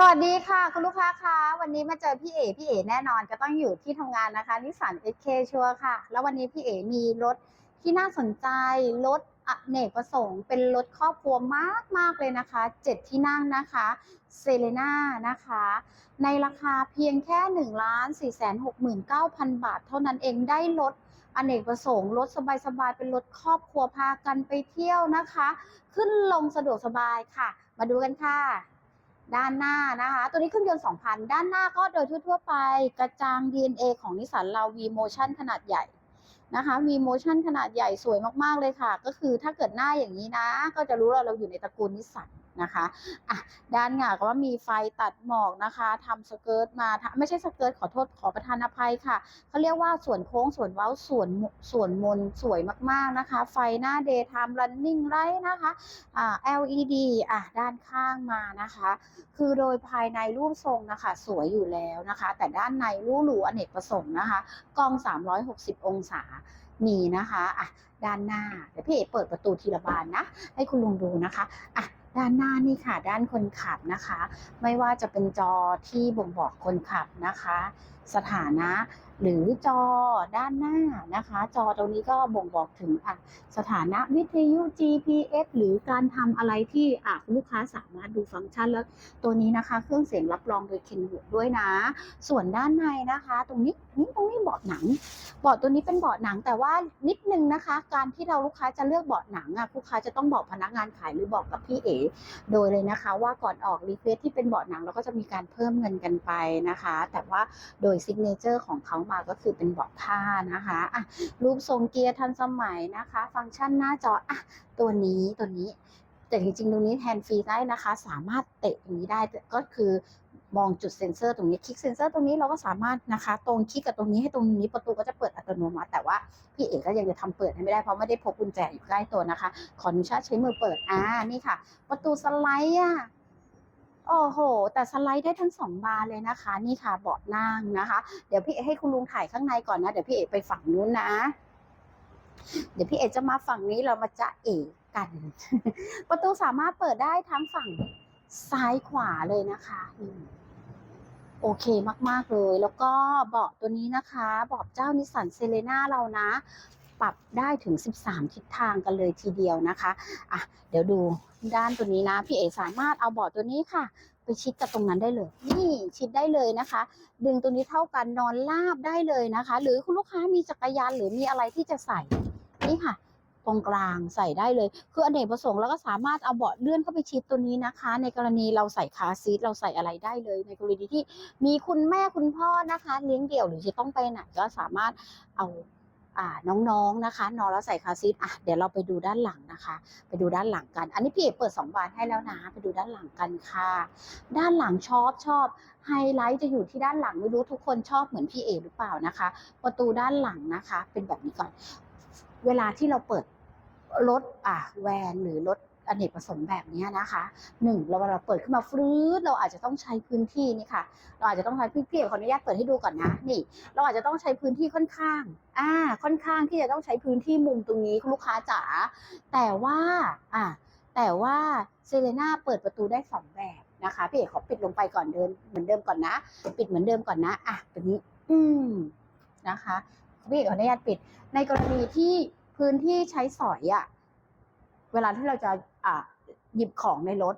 สวัสดีค่ะ คุณลูกค้าคะวันนี้มาเจอพี่เอพี่เอแน่นอนก็ต้องอยู่ที่ทำงานนะคะนิสสันเอเคชัวค่ะ แล้ววันนี้พี่เอมีรถที่น่าสนใจรถอเนกประสงค์เป็นรถครอบครัวมากมากเลยนะคะเจ็ดที่นั่งนะคะเซเลน่านะคะ ในราคาเพียงแค่1นึ่งล้านสี่แสนหกหมื่นเก้าพันบาท เท่านั้นเองได้รถอเนกประสงค์รถสบายๆเป็นรถครอบครัวพากันไปเที่ยวนะคะ ขึ้นลงสะดวกสบายค่ะ มาดูกันค่ะ ด้านหน้านะคะ ตัวนี้เครื่องยนต์ 2,000 ด้านหน้าก็โดยทั่วๆไปกระจัง DNA ของนิสสันเรา V Motion ขนาดใหญ่นะคะ V Motion ขนาดใหญ่สวยมากๆเลยค่ะ ก็คือถ้าเกิดหน้าอย่างนี้นะ ก็จะรู้ว่าเราอยู่ในตระกูลนิสสัน นะคะอะด้านหน้าก็ว่ามีไฟตัดหมอกนะคะทำสเกิร์ตมาไม่ใช่สเกิร์ตขอโทษขอประทานอภัยค่ะเขาเรียกว่าส่วนโค้งส่วนเว้าส่วนมุส่วนมนสวยมากๆนะคะ ไฟหน้า daytime running light นะคะอ่า LED อะด้านข้างมานะคะ คือโดยภายในรูปทรงนะคะ สวยอยู่แล้วนะคะ แต่ด้านในรูหรูอเนกประสงค์นะคะกล้อง 360 องศามีนะคะอะด้านหน้าเดี๋ยวพี่เอ๋เปิดประตูทีละบานนะ ให้คุณลุงดูนะคะอะ ด้านหน้านี่ค่ะ ด้านคนขับนะคะ ไม่ว่าจะเป็นจอที่บ่งบอกคนขับนะคะ สถานะ หรือจอด้านหน้านะคะ จอตรงนี้ก็บ่งบอกถึงอะสถานะวิทยุ GPS หรือการทำอะไรที่อะลูกค้าสามารถดูฟังก์ชันแล้วตัวนี้นะคะ เครื่องเสียงรับรองโดย Kenwood ด้วยนะ ส่วนด้านในนะคะ ตรงนี้นี่ตรงนี้เบาะหนังเบาะตัวนี้เป็นเบาะหนังแต่ว่านิดนึงนะคะ การที่เราลูกค้าจะเลือกเบาะหนังอะลูกค้าจะต้องบอกพนักงานขายหรือบอกกับพี่เอ๋โดยเลยนะคะ ว่าก่อนออกรีเควสที่เป็นเบาะหนังเราก็จะมีการเพิ่มเงินกันไปนะคะ แต่ว่าโดยซิกเนเจอร์ของเขามาก็คือเป็นบาะผ้านะคะอะรูปทรงเกียร์ทันสมัยนะคะ ฟังก์ชันหน้าจออะตัวนี้ตัวนี้ แต่จริงๆ ตรงนี้แฮนด์ฟรีได้นะคะ สามารถเตะตรงนี้ได้ก็คือมองจุดเซ็นเซอร์ตรงนี้คลิกเซ็นเซอร์ตรงนี้เราก็สามารถนะคะ ตรงคลิกกับตรงนี้ให้ตรงนี้ประตูก็จะเปิดอัตโนมัติแต่ว่าพี่เอกก็ยังจะทำเปิดให้ไม่ได้เพราะไม่ได้พกกุญแจอยู่ใกล้ตัวนะคะ ขออนุญาตใช้มือเปิดอ่านี่ค่ะ ประตูสไลด์อะ โอ้โห แต่สไลด์ได้ทั้งสองบานเลยนะคะ นี่ค่ะเบาะนั่งนะคะ เดี๋ยวพี่เอกให้คุณลุงถ่ายข้างในก่อนนะ เดี๋ยวพี่เอกไปฝั่งนู้นนะ เดี๋ยวพี่เอกจะมาฝั่งนี้เรามาจะเอกกัน ประตูสามารถเปิดได้ทั้งฝั่งซ้ายขวาเลยนะคะโอเคมาก ๆ เลย แล้วก็เบาะตัวนี้นะคะเบาะเจ้านิสสันเซเลน่าเรานะ ปรับได้ถึง 13 ทิศทางกันเลยทีเดียวนะคะอะเดี๋ยวดูด้านตัวนี้นะ พี่เอสามารถเอาเบาะตัวนี้ค่ะ ไปชิดกับตรงนั้นได้เลย นี่ชิดได้เลยนะคะ ดึงตัวนี้เท่ากันนอนราบได้เลยนะคะ หรือคุณลูกค้ามีจักรยานหรือมีอะไรที่จะใส่นี่ค่ะตรงกลางใส่ได้เลย คืออเนกประสงค์แล้วก็สามารถเอาเบาะเลื่อนเข้าไปชิดตัวนี้นะคะ ในกรณีเราใส่คาซีทเราใส่อะไรได้เลย ในกรณีที่มีคุณแม่คุณพ่อนะคะ เลี้ยงเดี่ยวหรือจะต้องไปไหนก็สามารถเอา น้องๆนะคะ นอนแล้วใส่คาซีทอะเดี๋ยวเราไปดูด้านหลังนะคะ ไปดูด้านหลังกัน อันนี้พี่เอกเปิด2บานให้แล้วนะ ไปดูด้านหลังกันค่ะ ด้านหลังชอบชอบไฮไลท์จะอยู่ที่ด้านหลังไม่รู้ทุกคนชอบเหมือนพี่เอหรือเปล่านะคะ ประตูด้านหลังนะคะ เป็นแบบนี้ก่อน เวลาที่เราเปิดรถอะแวนหรือรถ อเนกประสงค์แบบนี้นะคะหนึ่งเราเวลาเปิดขึ้นมาฟรื้ดเราอาจจะต้องใช้พื้นที่นี่ค่ะ เราอาจจะต้องใช้พี่พี่ขออนุญาตเปิดให้ดูก่อนนะนี่ เราอาจจะต้องใช้พื้นที่ค่อนข้าง อ่า ค่อนข้างที่จะต้องใช้พื้นที่มุมตรงนี้คุณลูกค้าจ๋าแต่ว่าอ่าแต่ว่าเซเลน่าเปิดประตูได้สองแบบนะคะพี่เอกขอปิดลงไปก่อนเดินเหมือนเดิมก่อนนะ ปิดเหมือนเดิมก่อนนะอะตัวนี้ อืมนะคะพี่เอกขออนุญาตปิด ในกรณีที่พื้นที่ใช้สอยอะ เวลาที่เราจะอ่าหยิบของในรถ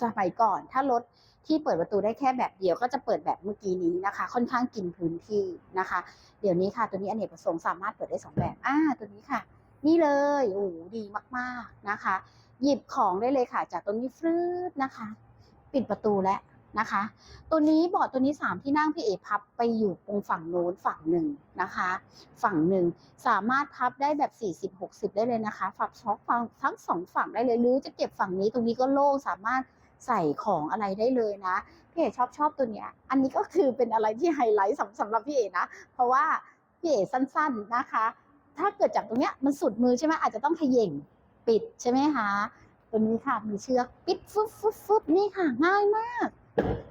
สมัยก่อน ถ้ารถที่เปิดประตูได้แค่แบบเดียวก็จะเปิดแบบเมื่อกี้นี้นะคะ ค่อนข้างกินพื้นที่นะคะ เดี๋ยวนี้ค่ะ ตัวนี้อเนกประสงค์สามารถเปิดได้สองแบบอ่าตัวนี้ค่ะ นี่เลยโอ้ดีมากๆนะคะ หยิบของได้เลยค่ะ จากตรงนี้ฟรืดนะคะ ปิดประตูแล้ว นะคะ ตัวนี้เบาะตัวนี้สามที่นั่งพี่เอพับไปอยู่ตรงฝั่งโน้นฝั่งหนึ่งนะคะ ฝั่งหนึ่งสามารถพับได้แบบ 40 60 ได้เลยนะคะฝักสองฝั่งทั้งสองฝั่งได้เลยหรือจะเก็บฝั่งนี้ตรงนี้ก็โล่งสามารถใส่ของอะไรได้เลยนะพี่เอชอบชอบตัวเนี้ย อันนี้ก็คือเป็นอะไรที่ไฮไลท์สำหรับพี่เอนะ เพราะว่าพี่เอสั้นๆนะคะ ถ้าเกิดจากตรงเนี้ยมันสุดมือใช่ไหมอาจจะต้องเขย่งปิดใช่ไหมคะตัวนี้ค่ะมีเชือกปิดฟึบฟึบฟึบนี่ค่ะง่ายมาก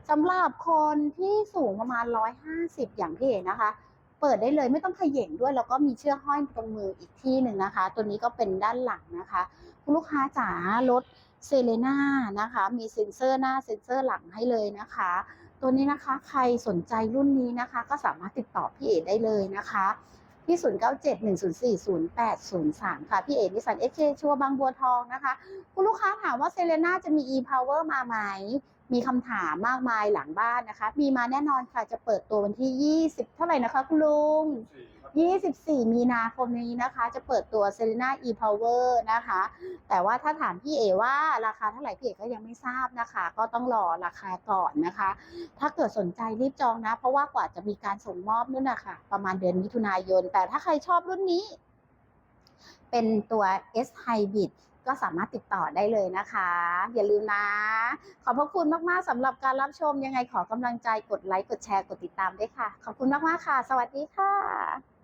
สำหรับคนที่สูงประมาณ 150 อย่างที่เห็นนะคะ เปิดได้เลยไม่ต้องขย่งด้วย แล้วก็มีเชือกห้อยตรงมืออีกที่หนึ่งนะคะ ตัวนี้ก็เป็นด้านหลังนะคะคุณลูกค้าจ๋ารถเซเลน่านะคะ มีเซ็นเซอร์หน้าเซ็นเซอร์หลังให้เลยนะคะ ตัวนี้นะคะใครสนใจรุ่นนี้นะคะ ก็สามารถติดต่อพี่เอได้เลยนะคะที่ 0971040803 ค่ะ พี่เอนิสันเอเคชัวบางบัวทองนะคะ คุณลูกค้าถามว่าเซเลน่าจะมี e-power มาไหม มีคำถามมากมายหลังบ้านนะคะ มีมาแน่นอนค่ะจะเปิดตัววันที่ 20 เท่าไหร่นะคะคุณลุง 24 มีนาคมนี้นะคะ จะเปิดตัว s e l e n a e-power นะคะ แต่ว่าถ้าถามพี่เอว่าราคาเท่าไหร่พี่เอก็ยังไม่ทราบนะคะ ก็ต้องรอราคาก่อนนะคะ ถ้าเกิดสนใจรีบจองนะ เพราะว่ากว่าจะมีการส่งมอบนู่นนะคะประมาณเดือนมิถุนายน แต่ถ้าใครชอบรุ่นนี้ เป็นตัว S Hybrid ก็สามารถติดต่อได้เลยนะคะ อย่าลืมนะ ขอบพระคุณมากๆสำหรับการรับชมยังไงขอกำลังใจกดไลค์กดแชร์กดติดตามด้วยค่ะ ขอบคุณมากๆค่ะ สวัสดีค่ะ